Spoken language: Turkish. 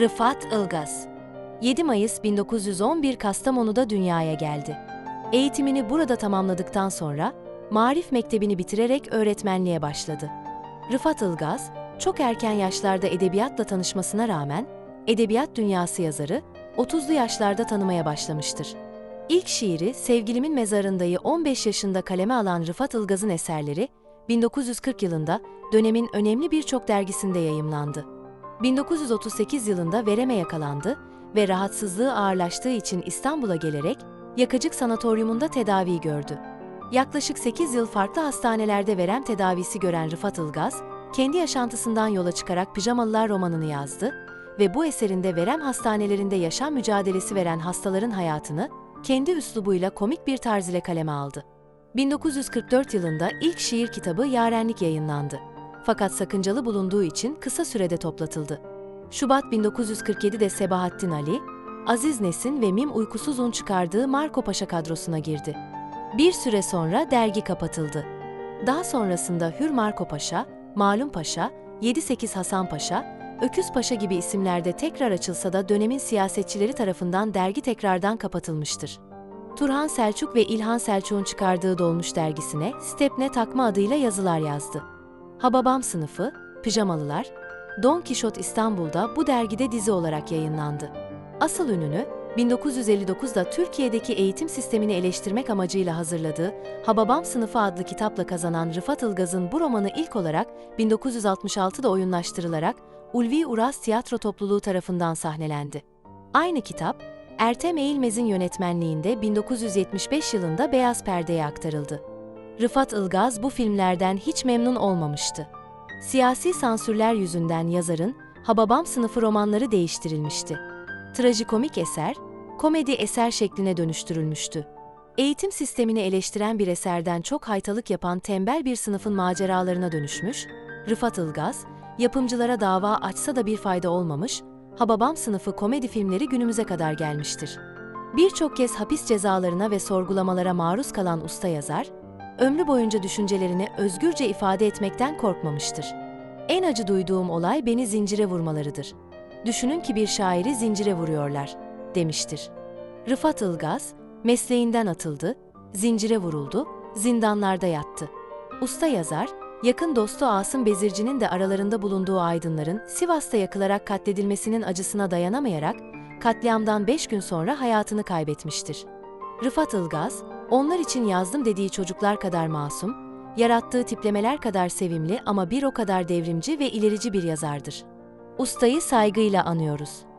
Rıfat Ilgaz 7 Mayıs 1911 Kastamonu'da dünyaya geldi. Eğitimini burada tamamladıktan sonra Marif Mektebi'ni bitirerek öğretmenliğe başladı. Rıfat Ilgaz, çok erken yaşlarda edebiyatla tanışmasına rağmen edebiyat dünyası yazarı 30'lu yaşlarda tanımaya başlamıştır. İlk şiiri Sevgilimin Mezarında'yı 15 yaşında kaleme alan Rıfat Ilgaz'ın eserleri 1940 yılında dönemin önemli birçok dergisinde yayımlandı. 1938 yılında vereme yakalandı ve rahatsızlığı ağırlaştığı için İstanbul'a gelerek Yakacık Sanatoryumunda tedavi gördü. Yaklaşık 8 yıl farklı hastanelerde verem tedavisi gören Rıfat Ilgaz, kendi yaşantısından yola çıkarak Pijamalılar romanını yazdı ve bu eserinde verem hastanelerinde yaşam mücadelesi veren hastaların hayatını kendi üslubuyla komik bir tarz ile kaleme aldı. 1944 yılında ilk şiir kitabı Yarenlik yayınlandı. Fakat sakıncalı bulunduğu için kısa sürede toplatıldı. Şubat 1947'de Sebahattin Ali, Aziz Nesin ve Mim Uykusuz'un çıkardığı Marco Paşa kadrosuna girdi. Bir süre sonra dergi kapatıldı. Daha sonrasında Hür Marco Paşa, Malum Paşa, 7-8 Hasan Paşa, Öküz Paşa gibi isimlerde tekrar açılsa da dönemin siyasetçileri tarafından dergi tekrardan kapatılmıştır. Turhan Selçuk ve İlhan Selçuk'un çıkardığı Dolmuş dergisine Stepne takma adıyla yazılar yazdı. Hababam sınıfı, Pijamalılar, Don Kişot İstanbul'da bu dergide dizi olarak yayınlandı. Asıl ününü 1959'da Türkiye'deki eğitim sistemini eleştirmek amacıyla hazırladığı Hababam Sınıfı adlı kitapla kazanan Rıfat Ilgaz'ın bu romanı ilk olarak 1966'da oyunlaştırılarak Ulvi Uras Tiyatro Topluluğu tarafından sahnelendi. Aynı kitap, Ertem Eğilmez'in yönetmenliğinde 1975 yılında Beyaz Perde'ye aktarıldı. Rıfat Ilgaz bu filmlerden hiç memnun olmamıştı. Siyasi sansürler yüzünden yazarın Hababam sınıfı romanları değiştirilmişti. Trajikomik eser, komedi eser şekline dönüştürülmüştü. Eğitim sistemini eleştiren bir eserden çok haytalık yapan tembel bir sınıfın maceralarına dönüşmüş, Rıfat Ilgaz, yapımcılara dava açsa da bir fayda olmamış, Hababam sınıfı komedi filmleri günümüze kadar gelmiştir. Birçok kez hapis cezalarına ve sorgulamalara maruz kalan usta yazar, ömrü boyunca düşüncelerini özgürce ifade etmekten korkmamıştır. En acı duyduğum olay beni zincire vurmalarıdır. Düşünün ki bir şairi zincire vuruyorlar, demiştir. Rıfat Ilgaz, mesleğinden atıldı, zincire vuruldu, zindanlarda yattı. Usta yazar, yakın dostu Asım Bezirci'nin de aralarında bulunduğu aydınların Sivas'ta yakılarak katledilmesinin acısına dayanamayarak katliamdan 5 gün sonra hayatını kaybetmiştir. Rıfat Ilgaz, onlar için yazdım dediği çocuklar kadar masum, yarattığı tiplemeler kadar sevimli ama bir o kadar devrimci ve ilerici bir yazardır. Ustayı saygıyla anıyoruz.